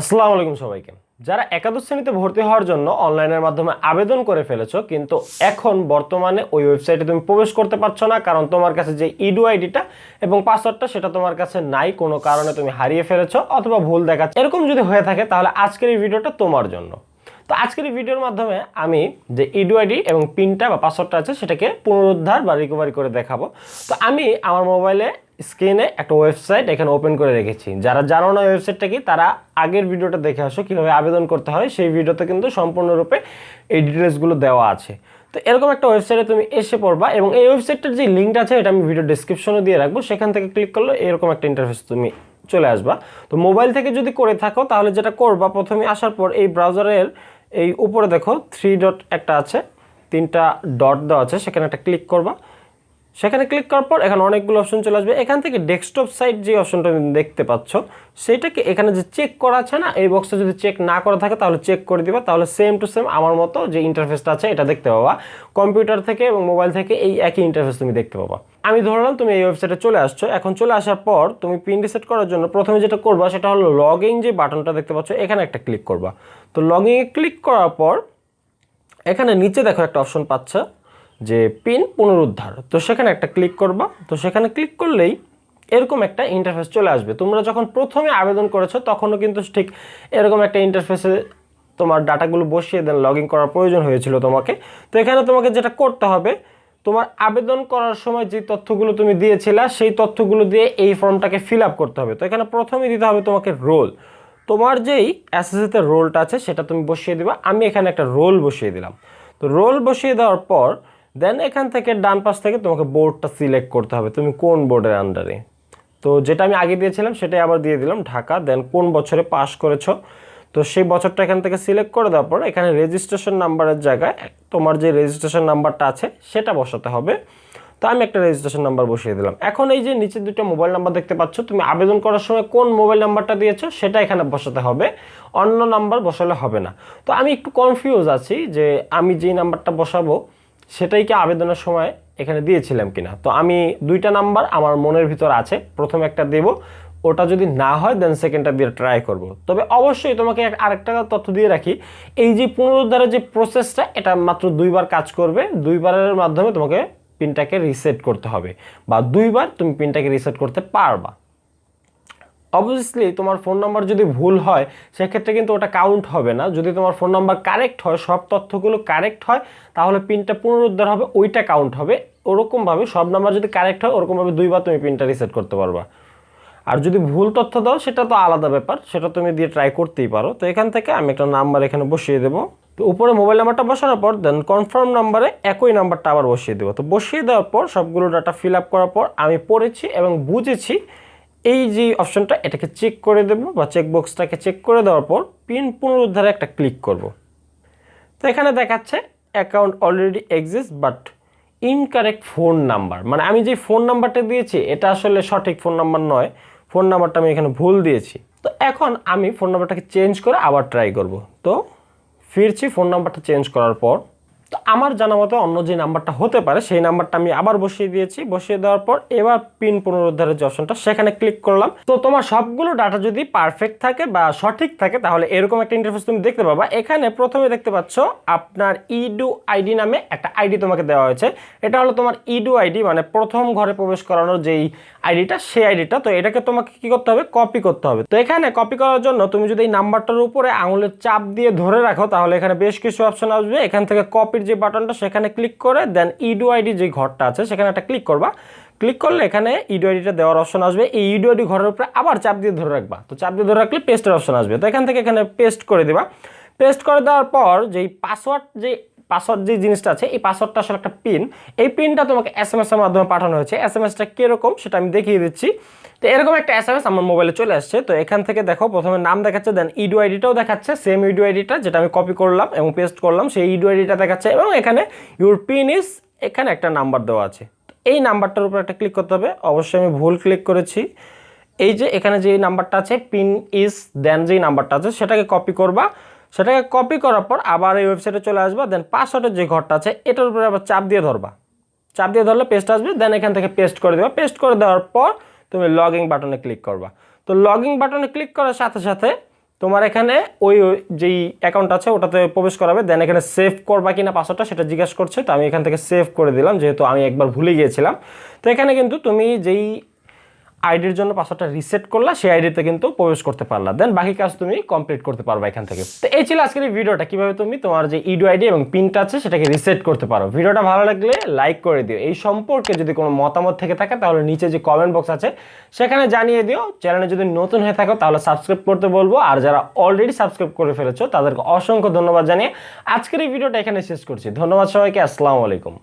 আসসালামু আলাইকুম সবাইকে। যারা একাদশ শ্রেণীতে ভর্তি হওয়ার জন্য অনলাইনের মাধ্যমে আবেদন করে ফেলেছো, কিন্তু এখন বর্তমানে ওই ওয়েবসাইটে তুমি প্রবেশ করতে পারছ না, কারণ তোমার কাছে যে ইডু আইডিটা এবং পাসওয়ার্ডটা সেটা তোমার কাছে নাই, কোনো কারণে তুমি হারিয়ে ফেলেছো অথবা ভুল দেখাচ্ছে। এরকম যদি হয়ে থাকে, তাহলে আজকের এই ভিডিওটা তোমার জন্য। তো আজকের এই ভিডিওর মাধ্যমে আমি যে ইডু আইডি এবং পিনটা বা পাসওয়ার্ডটা আছে, সেটাকে পুনরুদ্ধার বা রিকভারি করে দেখাবো। তো আমি আমার মোবাইলে স্ক্রিনে একটা ওয়েবসাইট এখানে ওপেন করে রেখেছি। যারা জানো না ওয়েবসাইটটা কি, তারা আগের ভিডিওটা দেখে আসো, কীভাবে আবেদন করতে হয়। সেই ভিডিওতে কিন্তু সম্পূর্ণরূপে এই ডিটেলসগুলো দেওয়া আছে। তো এরকম একটা ওয়েবসাইটে তুমি এসে পড়বা এবং এই ওয়েবসাইটটার যে লিঙ্কটা আছে, এটা আমি ভিডিও ডিসক্রিপশনে দিয়ে রাখব। সেখান থেকে ক্লিক করলে এরকম একটা ইন্টারফেস তুমি চলে আসবা। তো মোবাইল থেকে যদি করে থাকো, তাহলে যেটা করবা, প্রথমে আসার পর এই ব্রাউজারের এই উপরে দেখো থ্রি ডট একটা আছে, তিনটা ডট দেওয়া আছে, সেখানে একটা ক্লিক করবা। সেখানে ক্লিক করার পর এখানে অনেকগুলো অপশন চলে আসবে। এখান থেকে ডেস্কটপ সাইট যে অপশনটা দেখতে পাচ্ছ সেইটাকে এখানে যে চেক করা আছে না, এই বক্সটা যদি চেক না করা থাকে তাহলে চেক করে দিবা। তাহলে সেম টু সেম আমার মতো যে ইন্টারফেসটা আছে এটা দেখতে পাবা। কম্পিউটার থেকে এবং মোবাইল থেকে এই একই ইন্টারফেস তুমি দেখতে পাবা। আমি ধরলাম তুমি এই ওয়েবসাইটে চলে আসছো। এখন চলে আসার পর তুমি পিন রিসেট করার জন্য প্রথমে যেটা করবা সেটা হলো লগ ইন যে বাটনটা দেখতে পাচ্ছ, এখানে একটা ক্লিক করবা। তো লগ ক্লিক করার পর এখানে নিচে দেখো একটা অপশন পাচ্ছ। যে পিন পুনরুদ্ধার। তো সেখানে একটা ক্লিক করবা। তো সেখানে ক্লিক করলেই এরকম একটা ইন্টারফেস চলে আসবে। তোমরা যখন প্রথমে আবেদন করেছ, তখনও কিন্তু ঠিক এরকম একটা ইন্টারফেসে তোমার ডাটাগুলো বসিয়ে দেন লগ ইন করার প্রয়োজন হয়েছিল তোমাকে। তো এখানে তোমাকে যেটা করতে হবে, তোমার আবেদন করার সময় যে তথ্যগুলো তুমি দিয়েছিলে, সেই তথ্যগুলো দিয়ে এই ফর্মটাকে ফিল আপ করতে হবে। তো এখানে প্রথমে দিতে হবে তোমাকে রোল তোমার যেই এসএসসিতে রোলটা আছে, সেটা তুমি বসিয়ে দিবা। আমি এখানে একটা রোল বসিয়ে দিলাম। তো রোল বসিয়ে দেওয়ার পর দেন এখান থেকে ডান পাশ থেকে তোমাকে বোর্ডটা সিলেক্ট করতে হবে। তুমি কোন বোর্ডের আন্ডারে তো যেটা আমি আগে দিয়েছিলাম, সেটাই আবার দিয়ে দিলাম ঢাকা। দেন কোন বছরে পাস করেছ? তো সেই বছরটা এখান থেকে সিলেক্ট করে দেওয়ার পর এখানে রেজিস্ট্রেশন নাম্বারের জায়গায় তোমার যে রেজিস্ট্রেশন নাম্বারটা আছে, সেটা বসাতে হবে। তো আমি একটা রেজিস্ট্রেশন নাম্বার বসিয়ে দিলাম। এখন এই যে নিচে দুটো মোবাইল নাম্বার দেখতে পাচ্ছ, তুমি আবেদন করার সময় কোন মোবাইল নাম্বারটা দিয়েছ, সেটা এখানে বসাতে হবে। অন্য নাম্বার বসালে হবে না। তো আমি একটু কনফিউজ আছি যে আমি যেই নাম্বারটা বসাবো সেটাই কি আবেদনের সময় এখানে দিয়েছিলাম কিনা? তো আমি দুইটা নাম্বার আমার মনের ভিতর আছে, প্রথম একটা দেব, ওটা যদি না হয় দেন সেকেন্ডটা দিয়ে ট্রাই করব। তবে অবশ্যই তোমাকে আরেকটা তথ্য দিয়ে রাখি, এই যে পুনরুদ্ধারের যে প্রসেসটা এটা মাত্র দুইবার কাজ করবে, দুইবারের মাধ্যমে তোমাকে পিনটাকে রিসেট করতে হবে, বা দুইবার তুমি পিনটাকে রিসেট করতে পারবা। অবভিয়াসলি তোমার ফোন নাম্বার যদি ভুল হয়, সেক্ষেত্রে কিন্তু ওটা কাউন্ট হবে না। যদি তোমার ফোন নাম্বার কারেক্ট হয়, সব তথ্যগুলো কারেক্ট হয়, তাহলে পিনটা পুনরুদ্ধার হবে, ওইটা কাউন্ট হবে। ওরকমভাবে সব নাম্বার যদি কারেক্ট হয়, ওরকমভাবে দুইবার তুমি পিনটা রিসেট করতে পারবা। আর যদি ভুল তথ্য দাও, সেটা তো আলাদা ব্যাপার, সেটা তুমি দিয়ে ট্রাই করতেই পারো। তো এখান থেকে আমি একটা নাম্বার এখানে বসিয়ে দেবো। তো উপরে মোবাইল নাম্বারটা বসানোর পর দেন কনফার্ম নাম্বারে একই নাম্বারটা আবার বসিয়ে দেবো। তো বসিয়ে দেওয়ার পর, সবগুলো ডাটা ফিল আপ করার পর, আমি পড়েছি এবং বুঝেছি এই যে অপশনটা, এটাকে চেক করে দেবো বা চেক বক্সটাকে চেক করে দেওয়ার পর পিন পুনরুদ্ধারে একটা ক্লিক করব। তো এখানে দেখাচ্ছে account already exist but incorrect phone number মানে আমি যে ফোন নাম্বারটা দিয়েছি, এটা আসলে সঠিক ফোন নাম্বার নয়। ফোন নাম্বারটা আমি এখানে ভুল দিয়েছি। তো এখন আমি ফোন নাম্বারটাকে চেঞ্জ করে আবার ট্রাই করব। তো ফিরছি ফোন নাম্বারটা চেঞ্জ করার পর। তো আমার জানা মতো অন্য যে নাম্বারটা হতে পারে, সেই নাম্বারটা আমি আবার বসিয়ে দিয়েছি। বসিয়ে দেওয়ার পর এবার পিন পুনরুদ্ধারের যে অপশনটা, সেখানে ক্লিক করলাম। তো তোমার সবগুলো ডাটা যদি পারফেক্ট থাকে বা সঠিক থাকে, তাহলে এরকম একটা ইন্টারফেস তুমি দেখতে পাবা। এখানে প্রথমে দেখতে পাচ্ছ আপনার ইডু আইডি নামে একটা আইডি তোমাকে দেওয়া হয়েছে। এটা হলো তোমার ইডু আইডি মানে প্রথম ঘরে প্রবেশ করানোর যেই আইডিটা সেই আইডিটা তো এটাকে তোমাকে কি করতে হবে? কপি করতে হবে। তো এখানে কপি করার জন্য তুমি যদি এই নাম্বারটার উপরে আঙুলের চাপ দিয়ে ধরে রাখো, তাহলে এখানে বেশ কিছু অপশন আসবে। এখান থেকে কপির যে বাটনটা সেখানে ক্লিক করে দেন ইডু আইডি যে ঘরটা আছে সেখানে একটা ক্লিক করবা। ক্লিক করলে এখানে ইডু আইডিটা দেওয়ার অপশন আসবে। এই ইডু আইডি ঘরের উপরে আবার চাপ দিয়ে ধরে রাখবা। তো চাপ দিয়ে ধরে রাখলে পেস্টের অপশন আসবে। তো এখান থেকে এখানে পেস্ট করে দেবা। পেস্ট করে দেওয়ার পর যেই পাসওয়ার্ড যে পাসওয়ার্ড যে জিনিসটা আছে, এই পাসওয়ার্ডটা আসলে একটা পিন। এই পিনটা তোমাকে এস এম এস এর মাধ্যমে পাঠানো হয়েছে। এস এম এসটা কীরকম সেটা আমি দেখিয়ে দিচ্ছি। তো এরকম একটা এস এম এস আমার মোবাইলে চলে আসছে। তো এখান থেকে দেখো, প্রথমে নাম দেখাচ্ছে দেন ইডু আইডিটাও দেখাচ্ছে। সেম ইডু আইডিটা যেটা আমি কপি করলাম এবং পেস্ট করলাম, সেই ইডু আইডিটা দেখাচ্ছে এবং এখানে ইউর পিন ইস এখানে একটা নাম্বার দেওয়া আছে। এই নাম্বারটার উপর একটা ক্লিক করতে হবে। অবশ্যই আমি ভুল ক্লিক করেছি। এই যে এখানে যে নাম্বারটা আছে পিন ইস দেন যেই নাম্বারটা আছে, সেটাকে কপি করবা। সেটাকে কপি করার পর আবার এই ওয়েবসাইটে চলে আসবা দেন পাসওয়ার্ডের যে ঘরটা আছে, এটার উপরে আবার চাপ দিয়ে ধরবা। চাপ দিয়ে ধরলে পেস্ট আসবে দেন এখান থেকে পেস্ট করে দেবা। পেস্ট করে দেওয়ার পর তুমি লগিং বাটনে ক্লিক করবা। তো লগিং বাটনে ক্লিক করার সাথে সাথে তোমার এখানে ওই যেই অ্যাকাউন্ট আছে, ওটাতে প্রবেশ করাবে। দেন এখানে সেভ করবা কিনা পাসওয়ার্ডটা সেটা জিজ্ঞাসা করছে। তো আমি এখান থেকে সেভ করে দিলাম, যেহেতু আমি একবার ভুলে গিয়েছিলাম। তো এখানে কিন্তু তুমি যেই আইডির জন্য পাসওয়ার্ডটা রিসেট করলা, সেই আইডিতে কিন্তু প্রবেশ করতে পারলা। দেন বাকি কাজ তুমি কমপ্লিট করতে পারবা এখান থেকে। তো এই ছিল আজকের এই ভিডিওটা। কীভাবে তুমি তোমার যে ইডু আইডি এবং পিনটা আছে, সেটাকে রিসেট করতে পারো। ভিডিওটা ভালো লাগলে লাইক করে দিও। এই সম্পর্কে যদি কোনো মতামত থেকে থাকে, তাহলে নিচে যে কমেন্ট বক্স আছে, সেখানে জানিয়ে দিও। চ্যানেলে যদি নতুন হয়ে থাকো, তাহলে সাবস্ক্রাইব করতে বলব। আর যারা অলরেডি সাবস্ক্রাইব করে ফেলেছো, তাদেরকে অসংখ্য ধন্যবাদ জানিয়ে আজকের এই ভিডিওটা এখানে শেষ করছি। ধন্যবাদ সবাইকে। আসসালামু আলাইকুম।